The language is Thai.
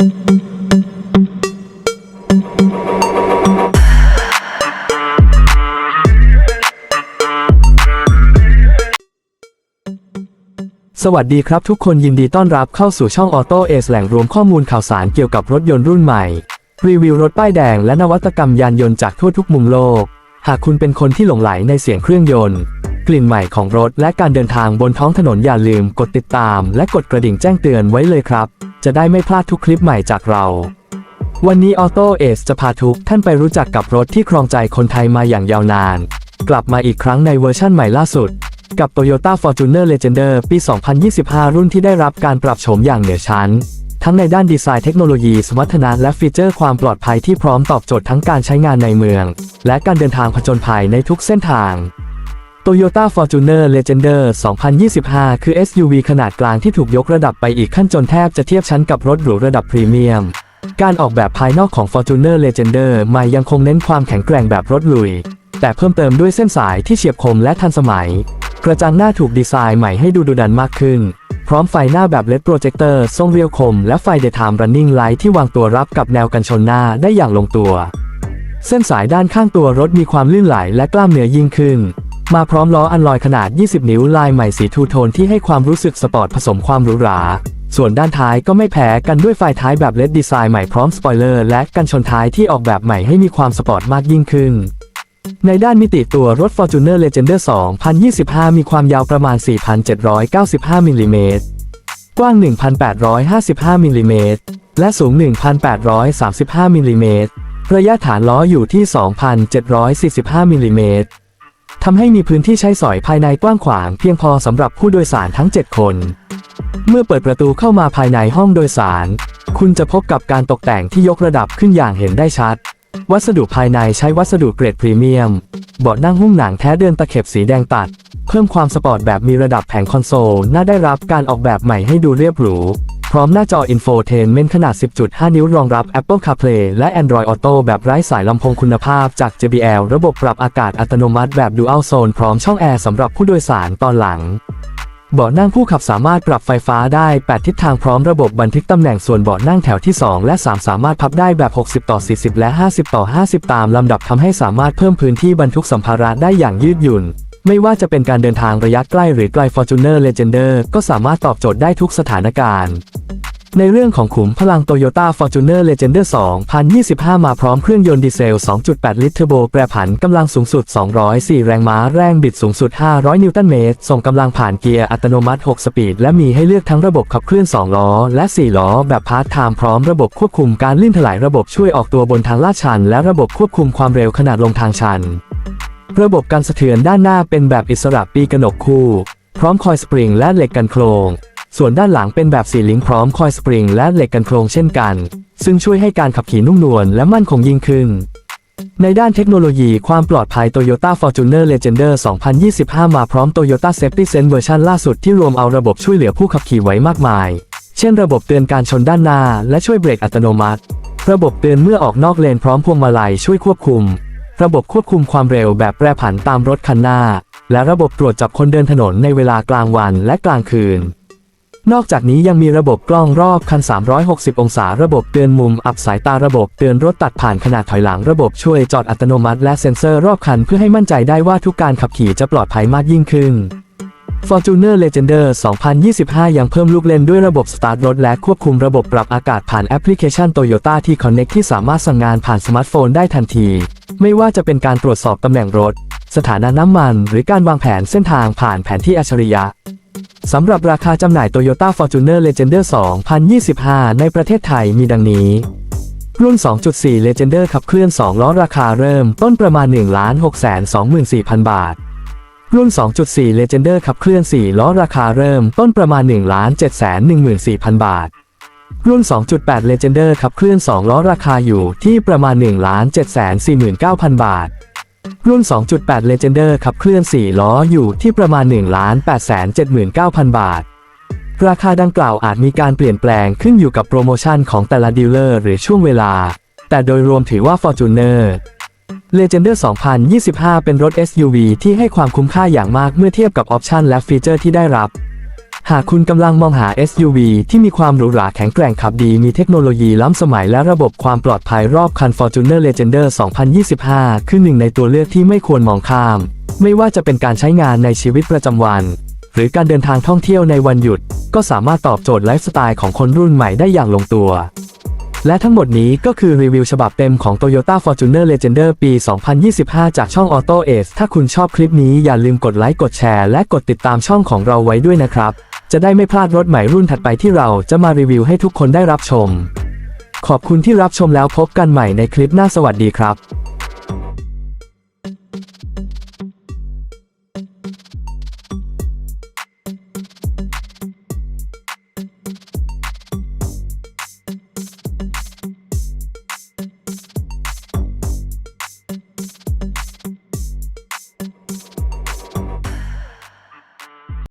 สวัสดีครับทุกคนยินดีต้อนรับเข้าสู่ช่องออโต้เอสแหล่งรวมข้อมูลข่าวสารเกี่ยวกับรถยนต์รุ่นใหม่ รีวิวรถป้ายแดงและนวัตกรรมยานยนต์จากทั่วทุกมุมโลก หากคุณเป็นคนที่หลงไหลในเสียงเครื่องยนต์ กลิ่นใหม่ของรถและการเดินทางบนท้องถนนอย่าลืมกดติดตาม และกดกระดิ่งแจ้งเตือนไว้เลยครับ จะได้ไม่พลาดทุกคลิปใหม่จากเรา วันนี้ออโต้เอสจะพาทุกท่านไปรู้จักกับรถที่ครองใจคนไทยมาอย่างยาวนาน กลับมาอีกครั้งในเวอร์ชั่นใหม่ล่าสุด กับ Toyota Fortuner Legender ปี 2025 รุ่นที่ได้รับการปรับโฉมอย่างเหนือชั้น ทั้งในด้านดีไซน์เทคโนโลยีสมรรถนะและฟีเจอร์ความปลอดภัยที่พร้อมตอบโจทย์ทั้งการใช้งานในเมือง และการเดินทางผจญภัยในทุกเส้นทาง Toyota Fortuner Legender 2025 คือ SUV ขนาดกลางที่ถูกยกระดับไปอีกขั้นจนแทบจะเทียบชั้นกับรถหรูระดับพรีเมียม การออกแบบภายนอกของ Fortuner Legender ใหม่ยังคงเน้นความแข็งแกร่งแบบรถลุย แต่เพิ่มเติมด้วยเส้นสายที่เฉียบคมและทันสมัย กระจังหน้าถูกดีไซน์ใหม่ให้ดูดุดันมากขึ้น พร้อมไฟหน้าแบบเลดโปรเจคเตอร์ทรงเรียวคม และไฟ Daytime Running Light ที่วางตัวรับกับแนวกันชนหน้าได้อย่างลงตัว เส้นสายด้านข้างตัวรถมีความลื่นไหลและกล้ามเนื้อยิ่งขึ้น มาพร้อมล้ออันลอยขนาด 20 นิ้วลายใหม่สีทูโทนที่ให้ความรู้สึกสปอร์ตผสมความหรูหราส่วนด้านท้ายก็ไม่แพ้กันด้วยไฟท้ายแบบเลดดีไซน์ใหม่พร้อมสปอยเลอร์และกันชนท้ายที่ออกแบบใหม่ให้มีความสปอร์ตมากยิ่งขึ้น ในด้านมิติตัวรถ Fortuner Legender 2025 มีความยาวประมาณ 4,795 มิลลิเมตร กว้าง 1,855 มิลลิเมตร และสูง 1,835 มิลลิเมตร ระยะฐานล้ออยู่ที่ 2,745 มิลลิเมตร ทำให้มีพื้นที่ใช้สอยภายในกว้างขวางเพียงพอสำหรับผู้โดยสารทั้ง 7 คน เมื่อเปิดประตูเข้ามาภายในห้องโดยสาร คุณจะพบกับการตกแต่งที่ยกระดับขึ้นอย่างเห็นได้ชัด วัสดุภายในใช้วัสดุเกรดพรีเมียม เบาะนั่งหุ้มหนังแท้เดินตะเข็บสีแดงตัด เพิ่มความสปอร์ตแบบมีระดับแผงคอนโซลน่าได้รับการออกแบบใหม่ให้ดูเรียบหรู พร้อมหน้าจอ Infotainment ขนาด 10.5 นิ้วรองรับ Apple CarPlay และ Android Auto แบบไร้สายลำโพงคุณภาพจาก JBL ระบบปรับอากาศอัตโนมัติแบบ Dual Zone พร้อมช่องแอร์สำหรับผู้โดยสารตอนหลังเบาะนั่งผู้ขับสามารถปรับไฟฟ้าได้ 8 ทิศทางพร้อมระบบบันทึกตำแหน่งส่วนเบาะนั่งแถวที่ 2 และ 3 สามารถพับได้แบบ 60 ต่อ 40 และ 50 ต่อ 50 ตามลำดับทำให้สามารถเพิ่มพื้นที่บรรทุกสัมภาระได้อย่างยืดหยุ่น ไม่ว่าจะเป็นการเดินทางระยะใกล้หรือไกล Fortuner Legender ก็สามารถตอบโจทย์ได้ทุกสถานการณ์ ในเรื่องของขุมพลัง Toyota Fortuner Legender 2025 มาพร้อมเครื่องยนต์ดีเซล 2.8 ลิตรเทอร์โบแปรผันกำลังสูงสุด 204 แรงม้า แรงบิดสูงสุด 500 นิวตันเมตร ส่งกำลังผ่านเกียร์อัตโนมัติ 6 สปีด และมีให้เลือกทั้งระบบขับเคลื่อน 2 ล้อ และ 4 ล้อ แบบพาร์ทไทม์พร้อมระบบควบคุมการลื่นถลายระบบช่วยออกตัวบนทางลาดชัน และระบบควบคุมความเร็วขนาดลงทางชัน ระบบการสะเทือนด้านหน้าเป็นแบบอิสระปีกระหนกคู่ พร้อมคอยสปริงและเหล็กกันโครง ส่วนด้านหลังเป็นแบบสี่ลิงก์พร้อมคอยสปริงและเหล็กกันโครงเช่นกัน ซึ่งช่วยให้การขับขี่นุ่มนวลและมั่นคงยิ่งขึ้น ในด้านเทคโนโลยีความปลอดภัย Toyota Fortuner Legender 2025 มาพร้อม Toyota Safety Sense เวอร์ชันล่าสุดที่รวมเอาระบบช่วยเหลือผู้ขับขี่ไว้มากมาย เช่น ระบบเตือนการชนด้านหน้า และช่วยเบรกอัตโนมัติ ระบบเตือนเมื่อออกนอกเลนพร้อมพวงมาลัยช่วยควบคุม ระบบควบคุมความเร็วแบบแปรผันตามรถคันหน้า และระบบตรวจจับคนเดินถนนในเวลากลางวันและกลางคืน นอกจากนี้ยังมีระบบกล้องรอบคัน 360 องศา ระบบเตือนมุมอับสายตาระบบเตือนรถตัดผ่านขนาดถอยหลังระบบช่วยจอดอัตโนมัติ และเซ็นเซอร์รอบคันเพื่อให้มั่นใจได้ว่าทุกการขับขี่จะปลอดภัยมากยิ่งขึ้น Fortuner Legender 2025 ยังเพิ่มลูกเล่นด้วยระบบสตาร์ทรถและควบคุมระบบปรับอากาศผ่านแอปพลิเคชัน Toyota T Connect ที่สามารถสั่งงานผ่านสมาร์ทโฟนได้ทันที ไม่ว่าจะเป็นการตรวจสอบตำแหน่งรถ สถานะน้ำมัน หรือการวางแผนเส้นทางผ่านแผนที่อัจฉริยะสำหรับราคาจำหน่าย Toyota Fortuner Legender 2025 ในประเทศไทยมีดังนี้ รุ่น 2.4 Legender ขับเคลื่อน 2 ล้อราคาเริ่มต้นประมาณ 1,624,000 บาท รุ่น 2.4 Legender ขับเคลื่อน 4 ล้อราคาเริ่มต้นประมาณ 1,714,000 บาท รุ่น 2.8 Legender ขับเคลื่อน 2 ล้อราคาอยู่ที่ประมาณ 1,749,000 บาท รุ่น 2.8 Legender ขับเคลื่อน 4 ล้ออยู่ที่ประมาณ 1,879,000 บาท ราคาดังกล่าวอาจมีการเปลี่ยนแปลงขึ้นอยู่กับโปรโมชั่นของแต่ละดีลเลอร์หรือช่วงเวลา แต่โดยรวมถือว่า Fortuner Legender 2025 เป็นรถ SUV ที่ให้ความคุ้มค่าอย่างมากเมื่อเทียบกับออปชันและฟีเจอร์ที่ได้รับ หากคุณกำลังมองหา SUV ที่มีความหรูหราแข็งแกร่งขับดีมีเทคโนโลยีล้ำสมัยและระบบความปลอดภัยรอบคัน Fortuner Legender 2025 คือหนึ่งในตัวเลือกที่ไม่ควรมองข้าม ไม่ว่าจะเป็นการใช้งานในชีวิตประจำวัน หรือการเดินทางท่องเที่ยวในวันหยุด ก็สามารถตอบโจทย์ไลฟ์สไตล์ของคนรุ่นใหม่ได้อย่างลงตัว และทั้งหมดนี้ก็คือรีวิวฉบับเต็มของ Toyota Fortuner Legender ปี 2025 จากช่อง Auto Ace ถ้าคุณชอบคลิปนี้อย่าลืมกดไลค์กดแชร์และกดติดตามช่องของเราไว้ด้วยนะครับ จะได้ไม่พลาดรถใหม่รุ่นถัดไปที่เราจะมารีวิวให้ทุกคนได้รับชม ขอบคุณที่รับชมแล้วพบกันใหม่ในคลิปหน้าสวัสดีครับ